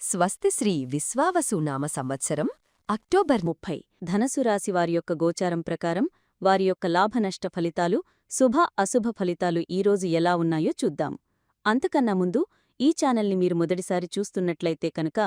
స్వస్తి శ్రీ విశ్వావసునామ సంవత్సరం అక్టోబర్ ముప్పై. ధనసు రాశి వారి యొక్క గోచారం ప్రకారం వారి యొక్క లాభనష్ట ఫలితాలు శుభ అశుభ ఫలితాలు ఈరోజు ఎలా ఉన్నాయో చూద్దాం. అంతకన్నా ముందు ఈ ఛానల్ని మీరు మొదటిసారి చూస్తున్నట్లయితే కనుక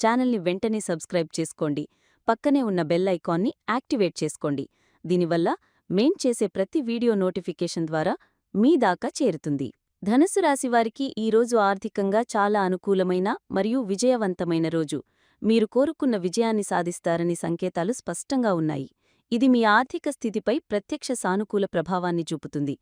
ఛానల్ని వెంటనే సబ్స్క్రైబ్ చేసుకోండి. పక్కనే ఉన్న బెల్ ఐకాన్ని యాక్టివేట్ చేసుకోండి. దీనివల్ల మేం చేసే ప్రతి వీడియో నోటిఫికేషన్ ద్వారా మీ దాకా చేరుతుంది. ధనుసు రాశివారికి ఈరోజు ఆర్థికంగా చాలా అనుకూలమైన మరియు విజయవంతమైన రోజు. మీరు కోరుకున్న విజయాన్ని సాధిస్తారని సంకేతాలు స్పష్టంగా ఉన్నాయి. ఇది మీ ఆర్థిక స్థితిపై ప్రత్యక్ష సానుకూల ప్రభావాన్ని చూపుతుంది.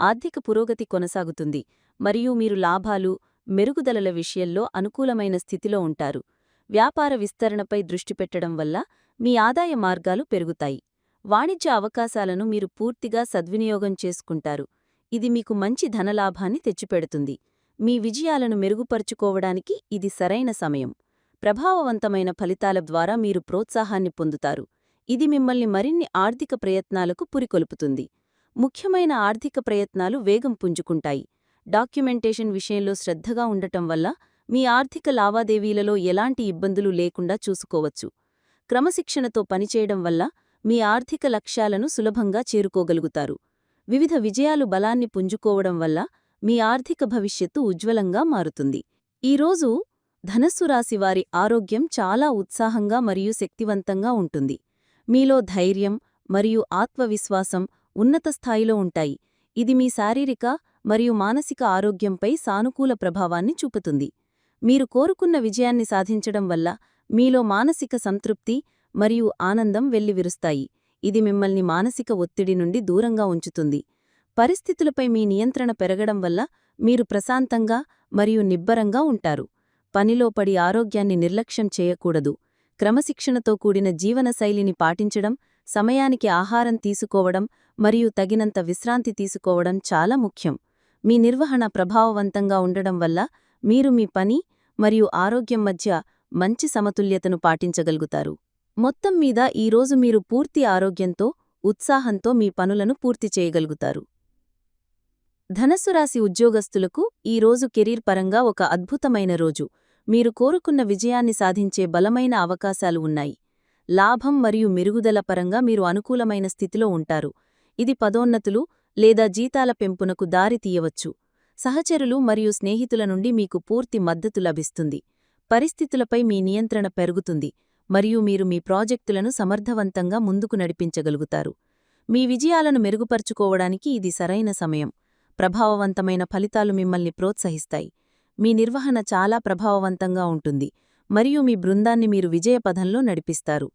ఆర్థిక పురోగతి కొనసాగుతుంది. మరియు మీరు లాభాలు మెరుగుదలల విషయంలో అనుకూలమైన స్థితిలో ఉంటారు. వ్యాపార విస్తరణపై దృష్టి పెట్టడం వల్ల మీ ఆదాయ మార్గాలు పెరుగుతాయి. వాణిజ్య అవకాశాలను మీరు పూర్తిగా సద్వినియోగం చేసుకుంటారు. ఇది మీకు మంచి ధనలాభాన్ని తెచ్చిపెడుతుంది. మీ విజయాలను మెరుగుపరుచుకోవడానికి ఇది సరైన సమయం. ప్రభావవంతమైన ఫలితాల ద్వారా మీరు ప్రోత్సాహాన్ని పొందుతారు. ఇది మిమ్మల్ని మరిన్ని ఆర్థిక ప్రయత్నాలకు పురికొల్పుతుంది. ముఖ్యమైన ఆర్థిక ప్రయత్నాలు వేగం పుంజుకుంటాయి. డాక్యుమెంటేషన్ విషయంలో శ్రద్ధగా ఉండటం వల్ల మీ ఆర్థిక లావాదేవీలలో ఎలాంటి ఇబ్బందులు లేకుండా చూసుకోవచ్చు. క్రమశిక్షణతో పనిచేయడం వల్ల మీ ఆర్థిక లక్ష్యాలను సులభంగా చేరుకోగలుగుతారు. వివిధ విజయాలు బలాన్ని పుంజుకోవడం వల్ల మీ ఆర్థిక భవిష్యత్తు ఉజ్వలంగా మారుతుంది. ఈరోజు ధనస్సు రాశివారి ఆరోగ్యం చాలా ఉత్సాహంగా మరియు శక్తివంతంగా ఉంటుంది. మీలో ధైర్యం మరియు ఆత్మవిశ్వాసం ఉన్నత స్థాయిలో ఉంటాయి. ఇది మీ శారీరక మరియు మానసిక ఆరోగ్యంపై సానుకూల ప్రభావాన్ని చూపుతుంది. మీరు కోరుకున్న విజయాన్ని సాధించడం వల్ల మీలో మానసిక సంతృప్తి మరియు ఆనందం వెల్లివిరుస్తాయి. ఇది మిమ్మల్ని మానసిక ఒత్తిడి నుండి దూరంగా ఉంచుతుంది. పరిస్థితులపై మీ నియంత్రణ పెరగడం వల్ల మీరు ప్రశాంతంగా మరియు నిబ్బరంగా ఉంటారు. పనిలో పడి ఆరోగ్యాన్ని నిర్లక్ష్యం చేయకూడదు. క్రమశిక్షణతో కూడిన జీవనశైలిని పాటించడం సమయానికి ఆహారం తీసుకోవడం మరియు తగినంత విశ్రాంతి తీసుకోవడం చాలా ముఖ్యం. మీ నిర్వహణ ప్రభావవంతంగా ఉండడం వల్ల మీరు మీ పని మరియు ఆరోగ్యం మధ్య మంచి సమతుల్యతను పాటించగలుగుతారు. మొత్తం మీద ఈరోజు మీరు పూర్తి ఆరోగ్యంతో ఉత్సాహంతో మీ పనులను పూర్తి చేయగలుగుతారు. ధనస్సు రాశి ఉద్యోగస్తులకు ఈరోజు కెరీర్ పరంగా ఒక అద్భుతమైన రోజు. మీరు కోరుకున్న విజయాన్ని సాధించే బలమైన అవకాశాలు ఉన్నాయి. లాభం మరియు మెరుగుదల పరంగా మీరు అనుకూలమైన స్థితిలో ఉంటారు. ఇది పదోన్నతులు లేదా జీతాల పెంపునకు దారి తీయవచ్చు. సహచరులు మరియు స్నేహితుల నుండి మీకు పూర్తి మద్దతు లభిస్తుంది. పరిస్థితులపై మీ నియంత్రణ పెరుగుతుంది. మరియు మీరు మీ ప్రాజెక్టులను సమర్థవంతంగా ముందుకు నడిపించగలుగుతారు. మీ విజయాలను మెరుగుపరుచుకోవడానికి ఇది సరైన సమయం. ప్రభావవంతమైన ఫలితాలు మిమ్మల్ని ప్రోత్సహిస్తాయి. మీ నిర్వహణ చాలా ప్రభావవంతంగా ఉంటుంది మరియు మీ బృందాన్ని మీరు విజయపథంలో నడిపిస్తారు.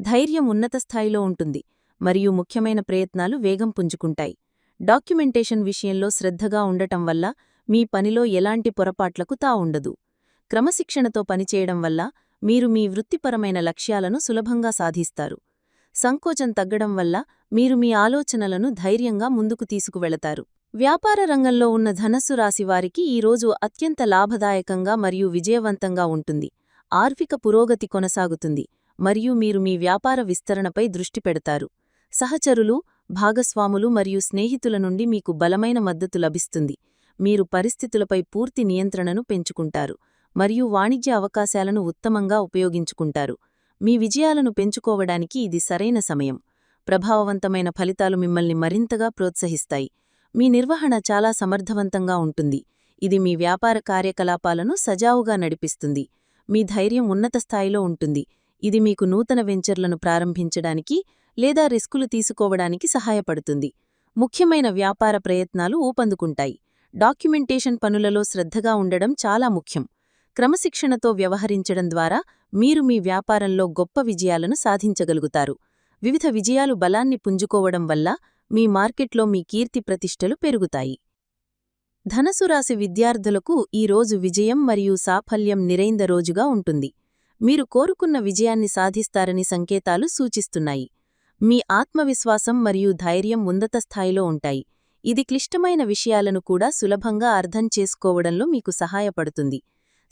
ధైర్యం ఉన్నత స్థాయిలో ఉంటుంది మరియు ముఖ్యమైన ప్రయత్నాలు వేగం పుంజుకుంటాయి. డాక్యుమెంటేషన్ విషయంలో శ్రద్ధగా ఉండటం వల్ల మీ పనిలో ఎలాంటి పొరపాట్లకు తా ఉండదు క్రమశిక్షణతో పనిచేయడం వల్ల మీరు మీ వృత్తిపరమైన లక్ష్యాలను సులభంగా సాధిస్తారు. సంకోచం తగ్గడం వల్ల మీరు మీ ఆలోచనలను ధైర్యంగా ముందుకు తీసుకువెళతారు. వ్యాపార రంగంలో ఉన్న ధనస్సు రాశివారికి ఈరోజు అత్యంత లాభదాయకంగా మరియు విజయవంతంగా ఉంటుంది. ఆర్థిక పురోగతి కొనసాగుతుంది మరియు మీరు మీ వ్యాపార విస్తరణపై దృష్టి పెడతారు. సహచరులు భాగస్వాములు మరియు స్నేహితుల నుండి మీకు బలమైన మద్దతు లభిస్తుంది. మీరు పరిస్థితులపై పూర్తి నియంత్రణను పెంచుకుంటారు. మరియు వాణిజ్య అవకాశాలను ఉత్తమంగా ఉపయోగించుకుంటారు. మీ విజయాలను పెంచుకోవడానికి ఇది సరైన సమయం. ప్రభావవంతమైన ఫలితాలు మిమ్మల్ని మరింతగా ప్రోత్సహిస్తాయి. మీ నిర్వహణ చాలా సమర్థవంతంగా ఉంటుంది. ఇది మీ వ్యాపార కార్యకలాపాలను సజావుగా నడిపిస్తుంది. మీ ధైర్యం ఉన్నత స్థాయిలో ఉంటుంది. ఇది మీకు నూతన వెంచర్లను ప్రారంభించడానికి లేదా రిస్కులు తీసుకోవడానికి సహాయపడుతుంది. ముఖ్యమైన వ్యాపార ప్రయత్నాలు ఊపందుకుంటాయి. డాక్యుమెంటేషన్ పనులలో శ్రద్ధగా ఉండడం చాలా ముఖ్యం. క్రమశిక్షణతో వ్యవహరించడం ద్వారా మీరు మీ వ్యాపారంలో గొప్ప విజయాలను సాధించగలుగుతారు. వివిధ విజయాలు బలాన్ని పుంజుకోవడం వల్ల మీ మార్కెట్లో మీ కీర్తి ప్రతిష్టలు పెరుగుతాయి. ధనసురాశి విద్యార్థులకు ఈరోజు విజయం మరియు సాఫల్యం నిరైంద రోజుగా ఉంటుంది. మీరు కోరుకున్న విజయాన్ని సాధిస్తారని సంకేతాలు సూచిస్తున్నాయి. మీ ఆత్మవిశ్వాసం మరియు ధైర్యం ఉన్నత స్థాయిలో ఉంటాయి. ఇది క్లిష్టమైన విషయాలను కూడా సులభంగా అర్థం చేసుకోవడంలో మీకు సహాయపడుతుంది.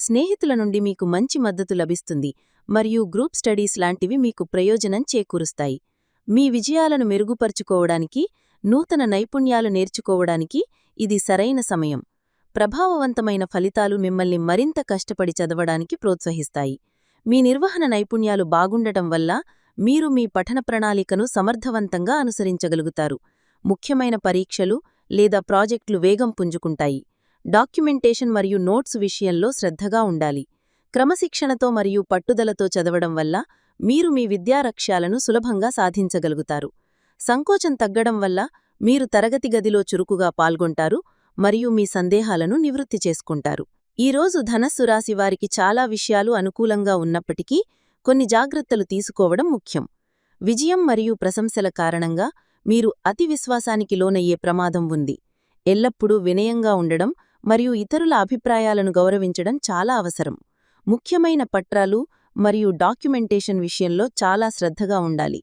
స్నేహితుల నుండి మీకు మంచి మద్దతు లభిస్తుంది మరియు గ్రూప్ స్టడీస్ లాంటివి మీకు ప్రయోజనం చేకూరుస్తాయి. మీ విజయాలను మెరుగుపరుచుకోవడానికి నూతన నైపుణ్యాలు నేర్చుకోవడానికి ఇది సరైన సమయం. ప్రభావవంతమైన ఫలితాలు మిమ్మల్ని మరింత కష్టపడి చదవడానికి ప్రోత్సహిస్తాయి. మీ నిర్వహణ నైపుణ్యాలు బాగుండటం వల్ల మీరు మీ పఠన ప్రణాళికను సమర్థవంతంగా అనుసరించగలుగుతారు. ముఖ్యమైన పరీక్షలు లేదా ప్రాజెక్టులు వేగం పుంజుకుంటాయి. డాక్యుమెంటేషన్ మరియు నోట్స్ విషయంలో శ్రద్ధగా ఉండాలి. క్రమశిక్షణతో మరియు పట్టుదలతో చదవడం వల్ల మీరు మీ విద్యారక్ష్యాలను సులభంగా సాధించగలుగుతారు. సంకోచం తగ్గడం వల్ల మీరు తరగతి గదిలో చురుకుగా పాల్గొంటారు మరియు మీ సందేహాలను నివృత్తి చేసుకుంటారు. ఈరోజు ధనస్సు రాశి వారికి చాలా విషయాలు అనుకూలంగా ఉన్నప్పటికీ కొన్ని జాగ్రత్తలు తీసుకోవడం ముఖ్యం. విజయం మరియు ప్రశంసల కారణంగా మీరు అతి విశ్వాసానికి లోనయ్యే ప్రమాదం ఉంది. ఎల్లప్పుడూ వినయంగా ఉండడం మరియు ఇతరుల అభిప్రాయాలను గౌరవించడం చాలా అవసరం. ముఖ్యమైన పత్రాలు మరియు డాక్యుమెంటేషన్ విషయంలో చాలా శ్రద్ధగా ఉండాలి.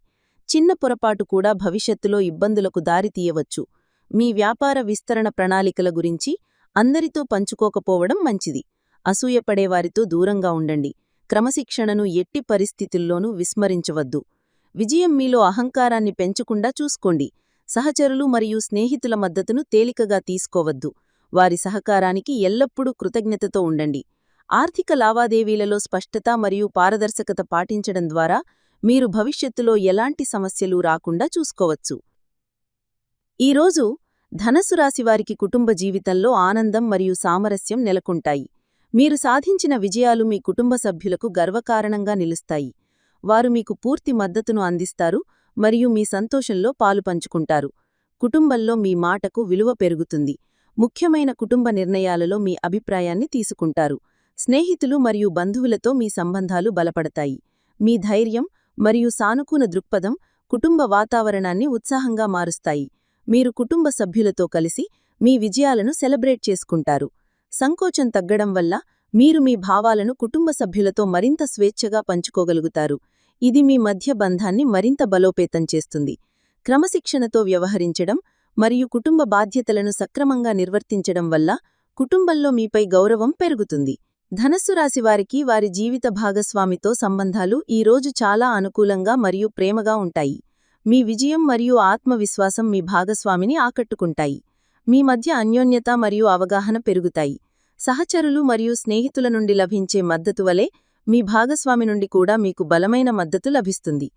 చిన్న పొరపాటు కూడా భవిష్యత్తులో ఇబ్బందులకు దారితీయవచ్చు మీ వ్యాపార విస్తరణ ప్రణాళికల గురించి అందరితో పంచుకోకపోవడం మంచిది. అసూయపడేవారితో దూరంగా ఉండండి. క్రమశిక్షణను ఎట్టి పరిస్థితుల్లోనూ విస్మరించవద్దు. విజయం మీలో అహంకారాన్ని పెంచకుండా చూసుకోండి. సహచరులు మరియు స్నేహితుల మద్దతును తేలికగా తీసుకోవద్దు. వారి సహకారానికి ఎల్లప్పుడూ కృతజ్ఞతతో ఉండండి. ఆర్థిక లావాదేవీలలో స్పష్టత మరియు పారదర్శకత పాటించడం ద్వారా మీరు భవిష్యత్తులో ఎలాంటి సమస్యలు రాకుండా చూసుకోవచ్చు. ఈరోజు ధనస్సు రాశివారికి కుటుంబ జీవితంలో ఆనందం మరియు సామరస్యం నెలకొంటాయి. మీరు సాధించిన విజయాలు మీ కుటుంబ సభ్యులకు గర్వకారణంగా నిలుస్తాయి. వారు మీకు పూర్తి మద్దతును అందిస్తారు మరియు మీ సంతోషంలో పాలు పంచుకుంటారు. కుటుంబంలో మీ మాటకు విలువ పెరుగుతుంది. ముఖ్యమైన కుటుంబ నిర్ణయాలలో మీ అభిప్రాయాన్ని తీసుకుంటారు. స్నేహితులు మరియు బంధువులతో మీ సంబంధాలు బలపడతాయి. మీ ధైర్యం మరియు సానుకూల దృక్పథం కుటుంబ వాతావరణాన్ని ఉత్సాహంగా మారుస్తాయి. మీరు కుటుంబ సభ్యులతో కలిసి మీ విజయాలను సెలబ్రేట్ చేసుకుంటారు. సంకోచం తగ్గడం వల్ల మీరు మీ భావాలను కుటుంబ సభ్యులతో మరింత స్వేచ్ఛగా పంచుకోగలుగుతారు. ఇది మీ మధ్య బంధాన్ని మరింత బలోపేతం చేస్తుంది. క్రమశిక్షణతో వ్యవహరించడం మరియు కుటుంబ బాధ్యతలను సక్రమంగా నిర్వర్తించడం వల్ల కుటుంబంలో మీపై గౌరవం పెరుగుతుంది. ధనస్సు రాశివారికి వారి జీవిత భాగస్వామితో సంబంధాలు ఈ రోజు చాలా అనుకూలంగా మరియు ప్రేమగా ఉంటాయి. మీ విజయం మరియు ఆత్మవిశ్వాసం మీ భాగస్వామిని ఆకట్టుకుంటాయి. మీ మధ్య అన్యోన్యత మరియు అవగాహన పెరుగుతాయి. సహచరులు మరియు స్నేహితుల నుండి లభించే మద్దతు వలె మీ భాగస్వామి నుండి కూడా మీకు బలమైన మద్దతు లభిస్తుంది.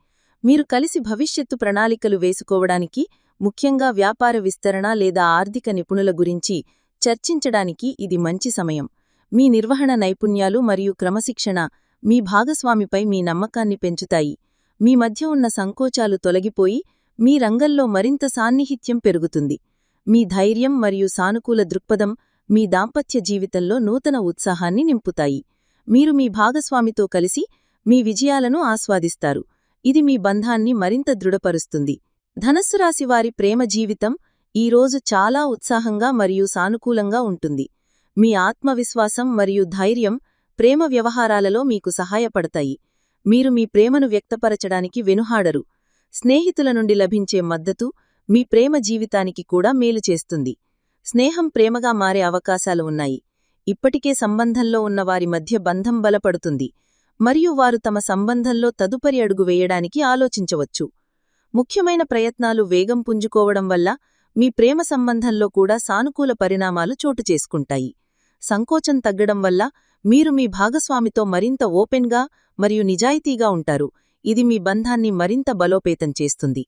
మీరు కలిసి భవిష్యత్తు ప్రణాళికలు వేసుకోవడానికి ముఖ్యంగా వ్యాపార విస్తరణ లేదా ఆర్థిక నిపుణుల గురించి చర్చించడానికి ఇది మంచి సమయం. మీ నిర్వహణ నైపుణ్యాలు మరియు క్రమశిక్షణ మీ భాగస్వామిపై మీ నమ్మకాన్ని పెంచుతాయి. మీ మధ్య ఉన్న సంకోచాలు తొలగిపోయి మీ రంగంలో మరింత సాన్నిహిత్యం పెరుగుతుంది. మీ ధైర్యం మరియు సానుకూల దృక్పథం మీ దాంపత్య జీవితంలో నూతన ఉత్సాహాన్ని నింపుతాయి. మీరు మీ భాగస్వామితో కలిసి మీ విజయాలను ఆస్వాదిస్తారు. ఇది మీ బంధాన్ని మరింత దృఢపరుస్తుంది. ధనస్సు రాశివారి ప్రేమ జీవితం ఈరోజు చాలా ఉత్సాహంగా మరియు సానుకూలంగా ఉంటుంది. మీ ఆత్మవిశ్వాసం మరియు ధైర్యం ప్రేమ వ్యవహారాలలో మీకు సహాయపడతాయి. మీరు మీ ప్రేమను వ్యక్తపరచడానికి వెనుహాడరు. స్నేహితుల నుండి లభించే మద్దతు మీ ప్రేమ జీవితానికి కూడా మేలు చేస్తుంది. స్నేహం ప్రేమగా మారే అవకాశాలు ఉన్నాయి. ఇప్పటికే సంబంధంలో ఉన్న వారి మధ్య బంధం బలపడుతుంది. మరియు వారు తమ సంబంధంలో తదుపరి అడుగు వేయడానికి ఆలోచించవచ్చు. ముఖ్యమైన ప్రయత్నాలు వేగం పుంజుకోవడం వల్ల మీ ప్రేమ సంబంధంలో కూడా సానుకూల పరిణామాలు చోటు చేసుకుంటాయి. సంకోచం తగ్గడం వల్ల మీరు మీ భాగస్వామితో మరింత ఓపెన్గా మరియు నిజాయితీగా ఉంటారు. ఇది మీ బంధాన్ని మరింత బలోపేతం చేస్తుంది.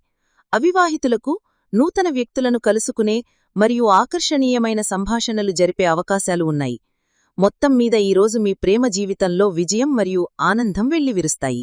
అవివాహితులకు నూతన వ్యక్తులను కలుసుకునే మరియు ఆకర్షణీయమైన సంభాషణలు జరిపే అవకాశాలు ఉన్నాయి. మొత్తం మీద ఈరోజు మీ ప్రేమ జీవితంలో విజయం మరియు ఆనందం వెళ్ళివిరుస్తాయి